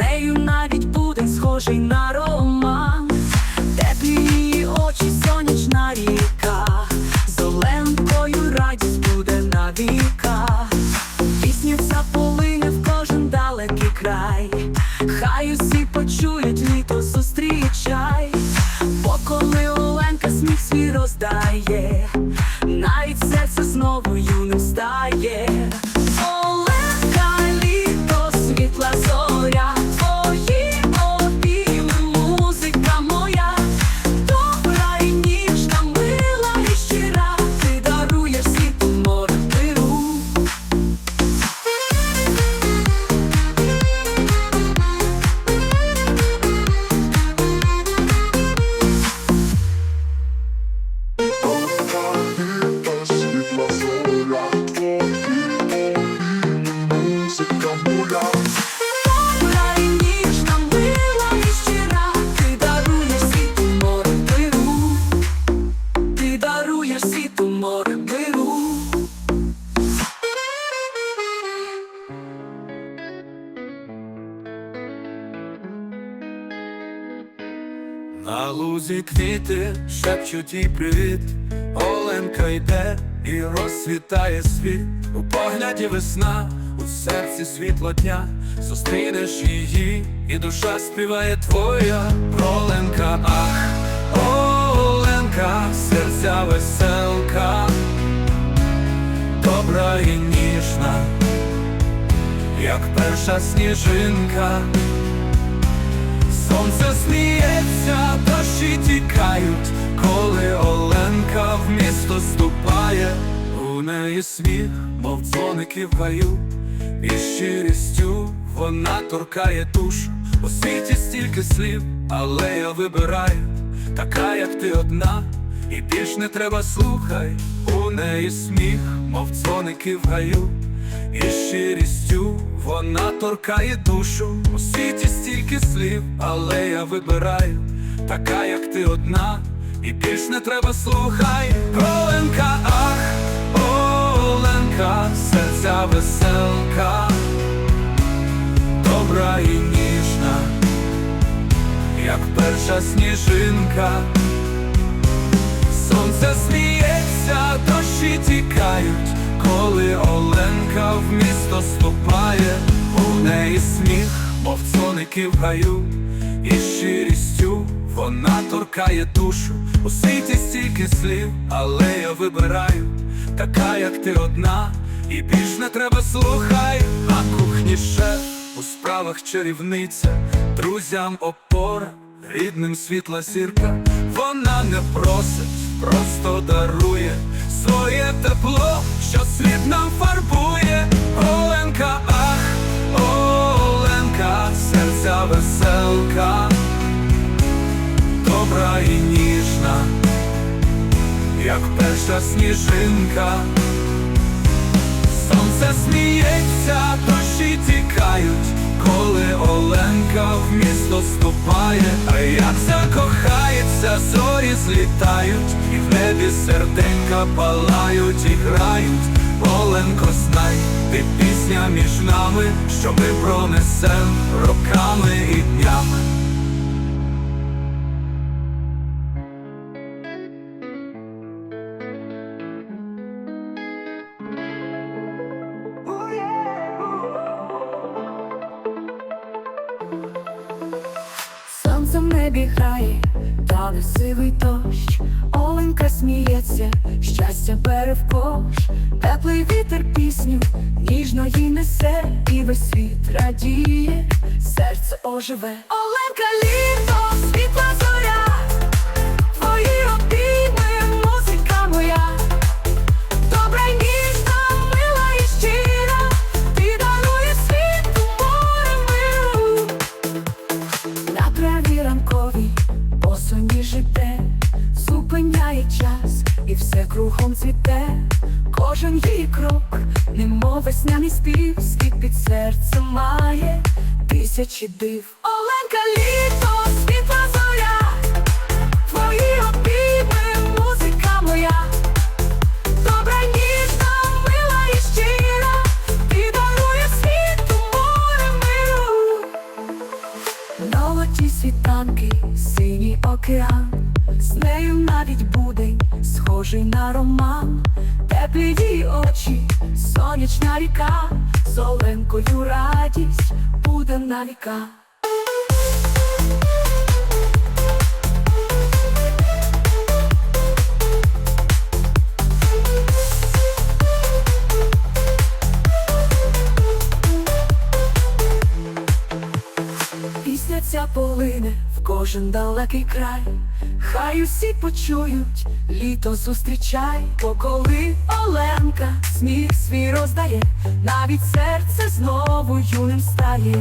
нею навіть буде схожий на роман, теплі її очі, сонячна ріка, Зеленкою радість буде на море. На лузі квіти шепчуть їй привіт, Оленка йде і розцвітає світ. У погляді весна, у серці світло дня, зустрінеш її, і душа співає твоя Оленка, ах, Оленка, серця веселка, добра і ніжна, як перша сніжинка. Сонце сміється, дощі тікають, коли Оленка в місто ступає, у неї сміх, мов дзвоники в гаю, і щирістю вона торкає душу. У світі стільки слів, але я вибираю, така, як ти одна, і більш не треба слухай, у неї сміх, мов дзвоники в гаю. І щирістю вона торкає душу У світі стільки слів, але я вибираю Така, як ти одна, і більш не треба слухай Оленка, ах, Оленка, серця веселка, добра і ніжна, як перша сніжинка. Сонце сміється, дощі тікають, коли Оленка в місто ступає, у неї сміх, мов дзвоники в гаю, і щирістю вона торкає душу. У світі стільки слів, але я вибираю, така, як ти одна, і більш не треба слухай, на кухні шеф, у справах чарівниця, друзям опора, рідним світла зірка, вона не просить, просто дарує своє тепло, що світ нам фарбує. Оленка, ах, Оленка, серця веселка, добра і ніжна, як перша сніжинка. Сонце сміється, дощі тікають, коли Оленка в місто ступає, а як закохається, зорі злітають, і в небі серденька палають і грають. Оленко, знай, ти пісня між нами, що ми пронесем роками і днями. Сонце в небі грає, тане сивий дощ, оленька сміється, щастя бере в кош, теплий вітер пісню, ніжно їй несе, і весь світ радіє, серце оживе. Оленка літо, весняний спів, світ під серцем має тисячі див. Оленка літо, світла зоря, твої обійми, музика моя. Добра, ніжна, мила і щира, ти дарує світу море миру. Золоті світанки, синій океан, з нею навіть будень, схожий на роман, теплі її очі, сонячна ріка, з радість буде на віка. Пісня ця полине в кожен далекий край, хай усі почують, літо зустрічай, бо коли Сміх свій роздає, навіть серце знову юним стає.